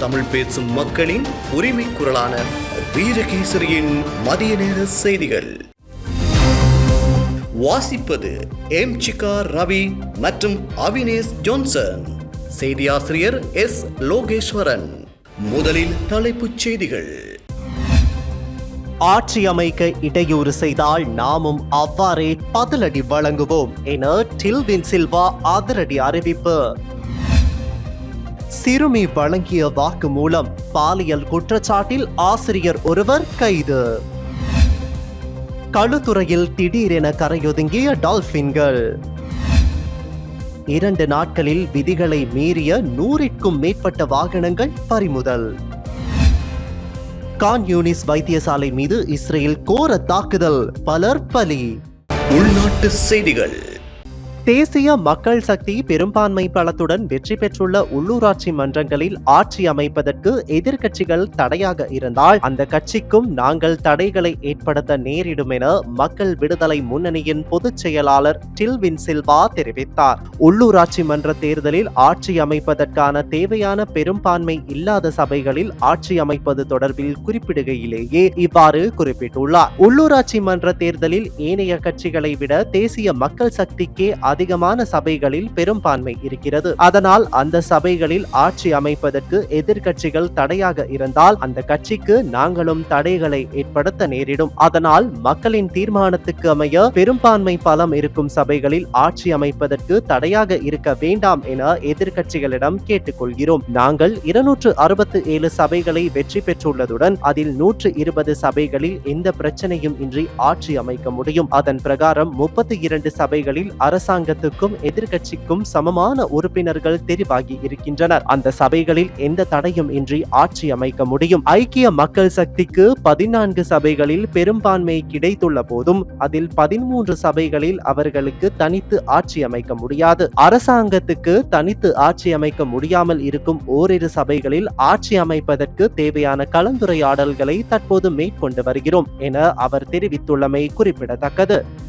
தமிழ் பேசும் மக்களின் உரிமை குரலான வீரகேசரியின் மதிய நேர செய்திகள். வாசிப்பது எம் சிகா ரவி மற்றும் அவினேஷ் ஜோன்சன். செய்தியாசிரியர் எஸ் லோகேஸ்வரன். முதலில் தலைப்புச் செய்திகள். ஆட்சி அமைக்க இடையூறு செய்தால் நாமும் அவ்வாறே பதிலடி வழங்குவோம் என டில்வின் சில்வா அதிரடி அறிவிப்பு. சிறுமி வழங்கிய வாக்கு மூலம் பாலியல் குற்றச்சாட்டில் ஆசிரியர் ஒருவர் கைது. கழுத்துறையில் திடீரென கரையொதுங்கிய டால்பின்கள். இரண்டு நாட்களில் விதிகளை மீறிய நூறிற்கும் மேற்பட்ட வாகனங்கள் பறிமுதல். கான் யூனிஸ் வைத்தியசாலை மீது இஸ்ரேல் கோர தாக்குதல் பலர் பலி. உள்நாட்டு செய்திகள். தேசிய மக்கள் சக்தி பெரும்பான்மை பலத்துடன் வெற்றி பெற்றுள்ள உள்ளூராட்சி மன்றங்களில் ஆட்சி அமைப்பதற்கு எதிர்க்கட்சிகள் தடையாக இருந்தால் அந்த கட்சிக்கும் நாங்கள் தடைகளை ஏற்படுத்த நேரிடும் என மக்கள் விடுதலை முன்னணியின் பொதுச் செயலாளர் டில்வின் சில்வா தெரிவித்தார். உள்ளூராட்சி மன்ற தேர்தலில் ஆட்சி அமைப்பதற்கான தேவையான பெரும்பான்மை இல்லாத சபைகளில் ஆட்சி அமைப்பது தொடர்பில் குறிப்பிடுகையிலேயே இவ்வாறு குறிப்பிட்டுள்ளார். உள்ளூராட்சி மன்ற தேர்தலில் ஏனைய கட்சிகளை விட தேசிய மக்கள் சக்திக்கே அதிகமான சபைகளில் பெரும்பான்மை இருக்கிறது. அதனால் அந்த சபைகளில் ஆட்சி அமைப்பதற்கு எதிர்கட்சிகள் தடையாக இருந்தால் அந்த கட்சிக்கு நாங்களும் தடைகளை ஏற்படுத்த நேரிடும். அதனால் மக்களின் தீர்மானத்துக்கு அமைய பெரும்பான்மை பலம் இருக்கும் சபைகளில் ஆட்சி அமைப்பதற்கு தடையாக இருக்க வேண்டாம் என எதிர்க்கட்சிகளிடம் கேட்டுக்கொள்கிறோம். நாங்கள் இருநூற்று அறுபத்து ஏழு சபைகளை வெற்றி பெற்றுள்ளதுடன் அதில் நூற்று இருபது சபைகளில் எந்த பிரச்சனையும் இன்றி ஆட்சி அமைக்க முடியும். அதன் பிரகாரம் முப்பத்தி இரண்டு சபைகளில் அரசாங்க அரசாங்கத்துக்கும் எதிர்கட்சிக்கும் சமமான உறுப்பினர்கள் தெரிவாகி இருக்கின்றனர். அந்த சபைகளில் எந்த தடையும் இன்றி ஆட்சி அமைக்க முடியும். ஐக்கிய மக்கள் சக்திக்கு பதினான்கு சபைகளில் பெரும்பான்மை கிடைத்துள்ள போதும் அதில் பதிமூன்று சபைகளில் அவர்களுக்கு தனித்து ஆட்சி அமைக்க முடியாது. அரசாங்கத்துக்கு தனித்து ஆட்சி அமைக்க முடியாமல் இருக்கும் ஓரிரு சபைகளில் ஆட்சி அமைப்பதற்கு தேவையான கலந்துரையாடல்களை தற்போது மேற்கொண்டு வருகிறோம் என அவர் தெரிவித்துள்ளமை குறிப்பிடத்தக்கது.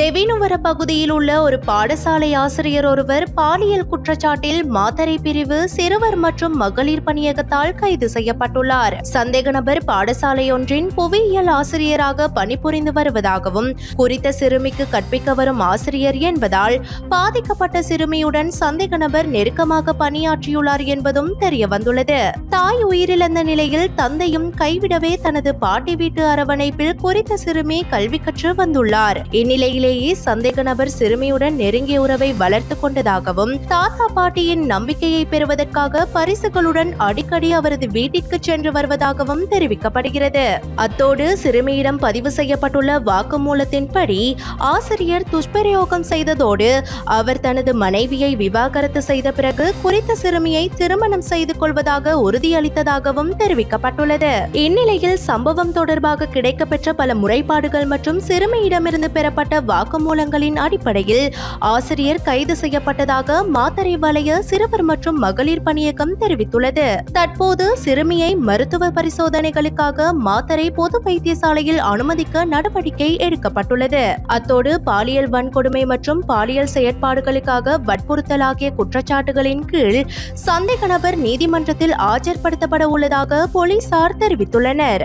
தெவினுவர பகுதியில் உள்ள ஒரு பாடசாலை ஆசிரியர் ஒருவர் பாலியல் குற்றச்சாட்டில் மாத்தறை பிரிவு சிறுவர் மற்றும் மகளிர் பணியகத்தால் கைது செய்யப்பட்டுள்ளார். சந்தேக நபர் பாடசாலை ஒன்றின் புவியியல் ஆசிரியராக பணிபுரிந்து வருவதாகவும் குறித்த சிறுமிக்கு கற்பிக்க வரும் ஆசிரியர் என்பதால் பாதிக்கப்பட்ட சிறுமியுடன் சந்தேக நபர் நெருக்கமாக பணியாற்றியுள்ளார் என்பதும் தெரிய வந்துள்ளது தாய் உயிரிழந்த நிலையில் தந்தையும் கைவிடவே தனது பாட்டி வீட்டு அரவணைப்பில் குறித்த சிறுமி கல்வி கற்று வந்துள்ளார். இந்நிலையில் உண்மையிலேயே சந்தேக நபர் சிறுமியுடன் நெருங்கிய உறவை வளர்த்து கொண்டதாகவும் தாத்தா பாட்டியின் நம்பிக்கையை பெறுவதற்காக பரிசுகளுடன் அடிக்கடி அவரது வீட்டிற்கு சென்று வருவதாகவும் தெரிவிக்கப்படுகிறது. அத்தோடு சிறுமியிடம் பதிவு செய்யப்பட்டுள்ள வாக்குமூலத்தின்படி ஆசிரியர் துஷ்பிரயோகம் செய்ததோடு அவர் தனது மனைவியை விவாகரத்து செய்த பிறகு குறித்த சிறுமியை திருமணம் செய்து கொள்வதாக உறுதியளித்ததாகவும் தெரிவிக்கப்பட்டுள்ளது. இந்நிலையில் சம்பவம் தொடர்பாக கிடைக்கப்பெற்ற பல முறைப்பாடுகள் மற்றும் சிறுமியிடமிருந்து பெறப்பட்ட வாக்குமூலங்களின் அடிப்படையில் ஆசிரியர் கைது செய்யப்பட்டதாக மாத்தறை வலய சிறுவர் மற்றும் மகளிர் பணியகம் தெரிவித்துள்ளது. தற்போது சிறுமியை மருத்துவ பரிசோதனைகளுக்காக மாத்தறை பொது வைத்தியசாலையில் அனுமதிக்க நடவடிக்கை எடுக்கப்பட்டுள்ளது. அத்தோடு பாலியல் வன்கொடுமை மற்றும் பாலியல் செயற்பாடுகளுக்காக வற்புறுத்தல் ஆகிய குற்றச்சாட்டுகளின் கீழ் சந்தேக நபர் நீதிமன்றத்தில் ஆஜர்படுத்தப்பட உள்ளதாக போலீசார் தெரிவித்துள்ளனர்.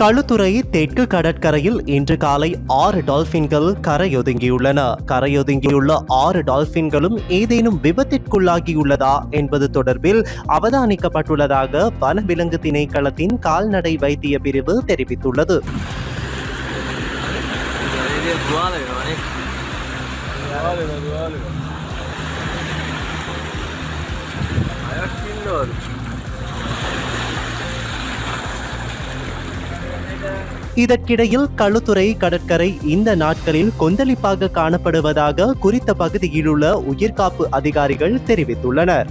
களுத்துறை தெற்கு கடற்கரையில் இன்று காலை ஆறு டால்பின்கள் கரையொதுங்கியுள்ளன. கரையொதுங்கியுள்ள ஆறு டால்பின்களும் ஏதேனும் விபத்திற்குள்ளாகியுள்ளதா என்பது தொடர்பில் அவதானிக்கப்பட்டுள்ளதாக வனவிலங்கு திணைக்களத்தின் கால்நடை வைத்திய பிரிவு தெரிவித்துள்ளது. இதற்கிடையில் களுத்துறை கடற்கரை இந்த நாட்களில் கொந்தளிப்பாக காணப்படுவதாக குறித்த பகுதியிலுள்ள உயிர்காப்பு அதிகாரிகள் தெரிவித்துள்ளனர்.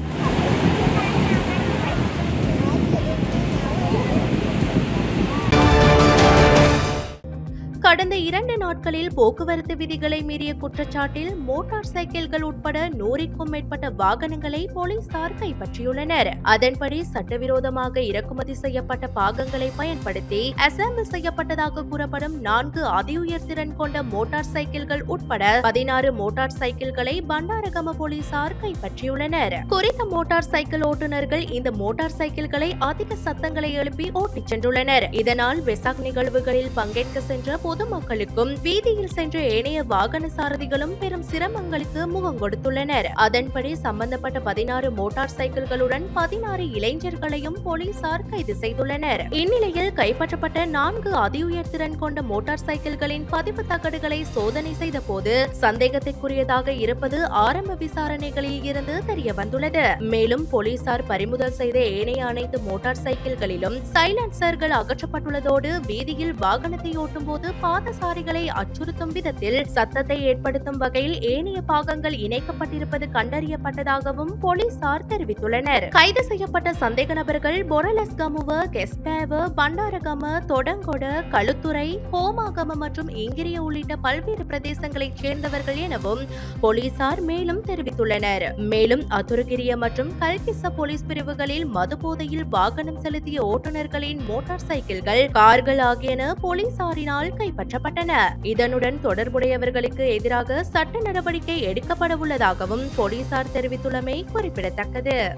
கடந்த இரண்டு நாட்களில் போக்குவரத்து விதிகளை மீறிய குற்றச்சாட்டில் மோட்டார் சைக்கிள்கள் உட்பட நூறுக்கும் மேற்பட்ட வாகனங்களை போலீசார் கைப்பற்றியுள்ளனர். அதன்படி சட்டவிரோதமாக இறக்குமதி செய்யப்பட்ட பாகங்களை பயன்படுத்தி அசம்பிள் செய்யப்பட்டதாக கூறப்படும் நான்கு அதிஉயர் திறன் கொண்ட மோட்டார் சைக்கிள்கள் உட்பட பதினாறு மோட்டார் சைக்கிள்களை பண்டாரகம போலீசார் கைப்பற்றியுள்ளனர். குறித்த மோட்டார் சைக்கிள் ஓட்டுநர்கள் இந்த மோட்டார் சைக்கிள்களை அதிக சத்தங்களை எழுப்பி ஓட்டிச் சென்றுள்ளனர். இதனால் வெசாக் நிகழ்வுகளில் பங்கேற்க சென்ற பொதுமக்களுக்கும் வீதியில் சென்ற ஏனைய வாகன சாரதிகளும் பெரும் சிரமங்களுக்கு முகம் கொடுத்துள்ளனர். அதன்படி சம்பந்தப்பட்ட பதினாறு மோட்டார் சைக்கிள்களுடன் பதினாறு இளைஞர்களையும் போலீசார் கைது செய்துள்ளனர். இந்நிலையில் கைப்பற்றப்பட்ட நான்கு அதிஉயர் திறன் கொண்ட மோட்டார் சைக்கிள்களின் பதிவு தகடுகளை சோதனை செய்த போது சந்தேகத்திற்குரியதாக இருப்பது ஆரம்ப விசாரணைகளில் இருந்து தெரிய வந்துள்ளது மேலும் போலீசார் பறிமுதல் செய்த ஏனைய அனைத்து மோட்டார் சைக்கிள்களிலும் சைலன்சர்கள் அகற்றப்பட்டுள்ளதோடு வீதியில் வாகனத்தை ஓட்டும் போது பாதசாரிகளை அச்சுறுத்தும் விதத்தில் சத்தத்தை ஏற்படுத்தும் வகையில் ஏனைய பாகங்கள் இணைக்கப்பட்டிருப்பது கண்டறியப்பட்டதாகவும் போலீசார் தெரிவித்துள்ளனர். கைது செய்யப்பட்ட சந்தேக நபர்கள் பொரலஸ்கமுவ கெஸ்பேவ பண்டாரகம தொடங்கொட களுத்துறை ஹோமாகம மற்றும் இங்கிரிய உள்ளிட்ட பல்வேறு பிரதேசங்களைச் சேர்ந்தவர்கள் எனவும் போலீசார் மேலும் தெரிவித்துள்ளனர். மேலும் அத்துருகிரிய மற்றும் கல்கிச போலீஸ் பிரிவுகளில் மது போதையில் வாகனம் செலுத்திய ஓட்டுநர்களின் மோட்டார் சைக்கிள்கள் கார்கள் ஆகியன போலீசாரினால் கைப்பற்றப்பட்டன. இதனுடன் தொடர்புடையவர்களுக்கு எதிராக சட்ட நடவடிக்கை எடுக்கப்பட உள்ளதாகவும் போலீசார் தெரிவித்துள்ளமை குறிப்பிடத்தக்கது.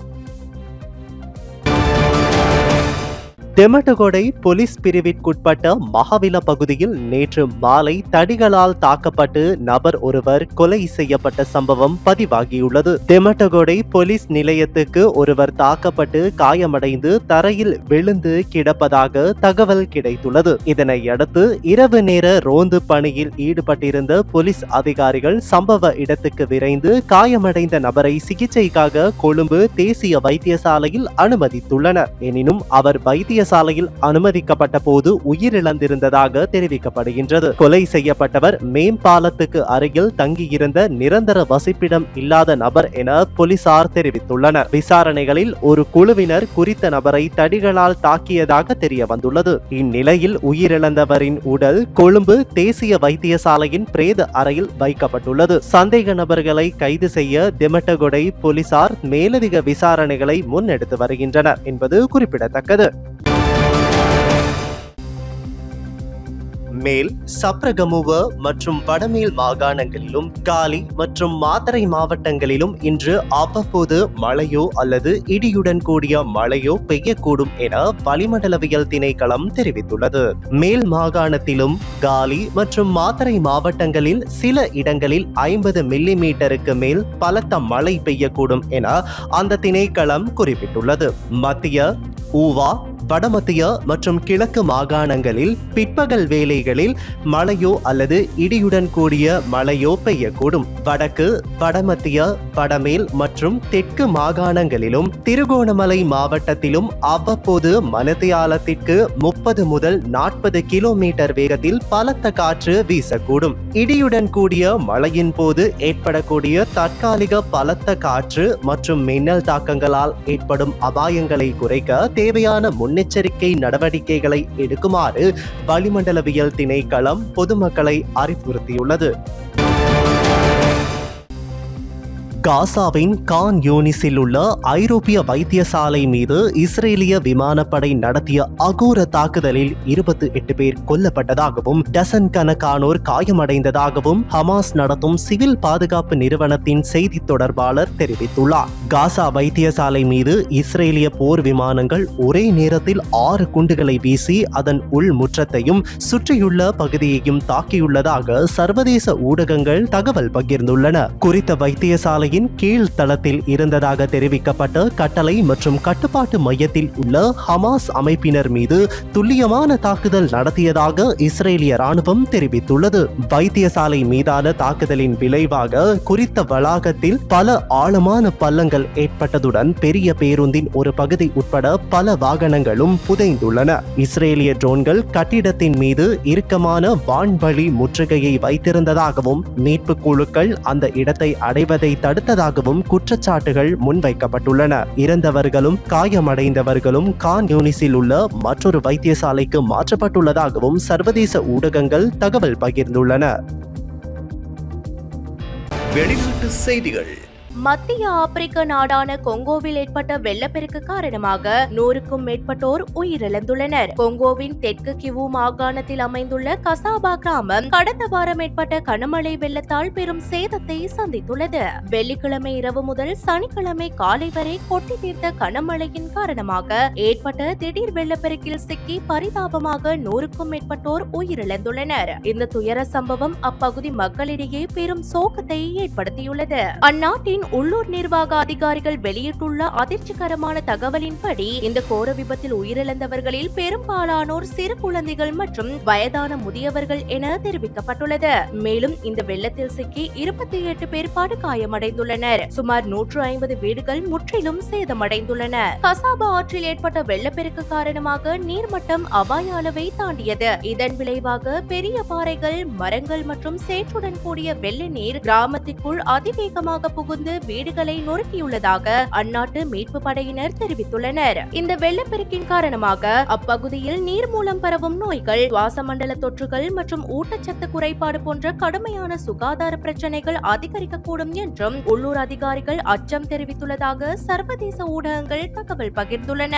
தெமட்டகொடை போலீஸ் பிரிவிற்குட்பட்ட மகாவில பகுதியில் நேற்று மாலை தடிகளால் தாக்கப்பட்டு நபர் ஒருவர் கொலை செய்யப்பட்ட சம்பவம் பதிவாகியுள்ளது. தெமட்டகொடை போலீஸ் நிலையத்துக்கு ஒருவர் தாக்கப்பட்டு காயமடைந்து தரையில் விழுந்து கிடப்பதாக தகவல் கிடைத்துள்ளது. இதனை அடுத்து இரவு நேர ரோந்து பணியில் ஈடுபட்டிருந்த போலீஸ் அதிகாரிகள் சம்பவ இடத்துக்கு விரைந்து காயமடைந்த நபரை சிகிச்சைக்காக கொழும்பு தேசிய வைத்தியசாலையில் அனுமதித்துள்ளனர். எனினும் அவர் வைத்திய வைத்தியசாலையில் அனுமதிக்கப்பட்ட போது உயிரிழந்திருந்ததாக தெரிவிக்கப்படுகின்றது. கொலை செய்யப்பட்டவர் மேம்பாலத்துக்கு அருகில் தங்கியிருந்த நிரந்தர வசிப்பிடம் இல்லாத நபர் என போலீசார் தெரிவித்துள்ளனர். விசாரணைகளில் ஒரு குழுவினர் குறித்த நபரை தடிகளால் தாக்கியதாக தெரிய வந்துள்ளது இந்நிலையில் உயிரிழந்தவரின் உடல் கொழும்பு தேசிய வைத்தியசாலையின் பிரேத அறையில் வைக்கப்பட்டுள்ளது. சந்தேக நபர்களை கைது செய்ய திமட்டகொடை போலீசார் மேலதிக விசாரணைகளை முன்னெடுத்து வருகின்றனர் என்பது குறிப்பிடத்தக்கது. மேல் சப்ரகமுவ மற்றும் வடமேல் மாகாணங்களிலும் காலி மற்றும் மாத்தரை மாவட்டங்களிலும் இன்று அவ்வப்போது மழையோ அல்லது இடியுடன் கூடிய மழையோ பெய்யக்கூடும் என வளிமண்டலவியல் திணைக்களம் தெரிவித்துள்ளது. மேல் மாகாணத்திலும் காலி மற்றும் மாத்தரை மாவட்டங்களில் சில இடங்களில் ஐம்பது மில்லி மீட்டருக்கு மேல் பலத்த மழை பெய்யக்கூடும் என அந்த திணைக்களம் குறிப்பிட்டுள்ளது. மத்திய ஊவா வடமத்திய மற்றும் கிழக்கு மாகாணங்களில் பிற்பகல் வேளைகளில் மழையோ அல்லது இடியுடன் கூடிய மழையோ பெய்யக்கூடும். வடக்கு வடமத்திய வடமேல் மற்றும் தெற்கு மாகாணங்களிலும் திருகோணமலை மாவட்டத்திலும் அவ்வப்போது மனதியாலத்திற்கு முப்பது முதல் நாற்பது கிலோமீட்டர் வேகத்தில் பலத்த காற்று வீசக்கூடும். இடியுடன் கூடிய மழையின் போது ஏற்படக்கூடிய தற்காலிக பலத்த காற்று மற்றும் மின்னல் தாக்கங்களால் ஏற்படும் அபாயங்களை குறைக்க தேவையான முன் முன்னெச்சரிக்கை நடவடிக்கைகளை எடுக்குமாறு வளிமண்டலவியல் திணைக்களம் பொதுமக்களை அறிவுறுத்தியுள்ளது. காசாவின் கான் யூனிஸில் உள்ள ஐரோப்பிய வைத்தியசாலை மீது இஸ்ரேலிய விமானப்படை நடத்திய அகோர தாக்குதலில் இருபத்தி எட்டு பேர் கொல்லப்பட்டதாகவும் டசன் கணக்கானோர் காயமடைந்ததாகவும் ஹமாஸ் நடத்தும் சிவில் பாதுகாப்பு நிறுவனத்தின் செய்தி தொடர்பாளர் தெரிவித்துள்ளார். காசா வைத்தியசாலை மீது இஸ்ரேலிய போர் விமானங்கள் ஒரே நேரத்தில் ஆறு குண்டுகளை வீசி அதன் உள் முற்றத்தையும் சுற்றியுள்ள பகுதியையும் தாக்கியுள்ளதாக சர்வதேச ஊடகங்கள் தகவல் பகிர்ந்துள்ளன. குறித்த வைத்தியசாலையில் படையின் கீழ் தளத்தில் இருந்ததாக தெரிவிக்கப்பட்ட கட்டளை மற்றும் கட்டுப்பாட்டு மையத்தில் உள்ள ஹமாஸ் அமைப்பினர் மீது துல்லியமான தாக்குதல் நடத்தியதாக இஸ்ரேலிய ராணுவம் தெரிவித்துள்ளது. வைத்தியசாலை மீதான தாக்குதலின் விளைவாக குறித்த வளாகத்தில் பல ஆழமான பள்ளங்கள் ஏற்பட்டதுடன் பெரிய பேருந்தின் ஒரு பகுதி உட்பட பல வாகனங்களும் புதைந்துள்ளன. இஸ்ரேலிய ட்ரோன்கள் கட்டிடத்தின் மீது இறுக்கமான வான்வழி முற்றுகையை வைத்திருந்ததாகவும் மீட்பு குழுக்கள் அந்த இடத்தை அடைவதை தடுத்ததாகவும் குற்றச்சாட்டுகள் முன்வைக்கப்பட்டுள்ளன. இறந்தவர்களும் காயமடைந்தவர்களும் கான் யூனிஸில் உள்ள மற்றொரு வைத்தியசாலைக்கு மாற்றப்பட்டுள்ளதாகவும் சர்வதேச ஊடகங்கள் தகவல் பகிர்ந்துள்ளன. வெளிநாட்டு செய்திகள். மத்திய ஆப்பிரிக்க நாடான கொங்கோவில் ஏற்பட்ட வெள்ளப்பெருக்கு காரணமாக நூறுக்கும் மேற்பட்டோர் உயிரிழந்துள்ளனர். கொங்கோவின் தெற்கு கிவு மாகாணத்தில் அமைந்துள்ள கசாபா கிராமம் கடந்த வாரம் ஏற்பட்ட கனமழை வெள்ளத்தால் பெரும் சேதத்தை சந்தித்துள்ளது. வெள்ளிக்கிழமை இரவு முதல் சனிக்கிழமை காலை வரை கொட்டி தீர்த்த கனமழையின் காரணமாக ஏற்பட்ட திடீர் வெள்ளப்பெருக்கில் சிக்கி பரிதாபமாக நூறுக்கும் மேற்பட்டோர் உயிரிழந்துள்ளனர். இந்த துயர சம்பவம் அப்பகுதி மக்களிடையே பெரும் சோகத்தை ஏற்படுத்தியுள்ளது. அந்நாட்டின் உள்ளூர் நிர்வாக அதிகாரிகள் வெளியிட்டுள்ள அதிர்ச்சிகரமான தகவலின்படி இந்த கோர விபத்தில் உயிரிழந்தவர்களில் பெரும்பாலானோர் சிறு குழந்தைகள் மற்றும் வயதான முதியவர்கள் என தெரிவிக்கப்பட்டுள்ளது. மேலும் இந்த வெள்ளத்தில் சிக்கி இருபத்தி எட்டு பேர் படுகாயமடைந்துள்ளனர் சுமார் நூற்று ஐம்பது வீடுகள் முற்றிலும் சேதமடைந்துள்ளன. கசாபா ஆற்றில் ஏற்பட்ட வெள்ளப்பெருக்கு காரணமாக நீர்மட்டம் அபாய அளவை தாண்டியது. இதன் விளைவாக பெரிய பாறைகள் மரங்கள் மற்றும் சேற்றுடன் கூடிய வெள்ள நீர் கிராமத்திற்குள் அதிவேகமாக புகுந்து வீடுகளை நொறுக்கியுள்ளதாக அந்நாட்டு மீட்பு படையினர் தெரிவித்துள்ளனர். இந்த வெள்ளப்பெருக்கின் காரணமாக அப்பகுதியில் நீர் மூலம் பரவும் நோய்கள் சுவாசமண்டல தொற்றுகள் மற்றும் ஊட்டச்சத்து குறைபாடு போன்ற கடுமையான சுகாதார பிரச்சனைகள் அதிகரிக்கக்கூடும் என்றும் உள்ளூர் அதிகாரிகள் அச்சம் தெரிவித்துள்ளதாக சர்வதேச ஊடகங்கள் தகவல் பகிர்ந்துள்ளன.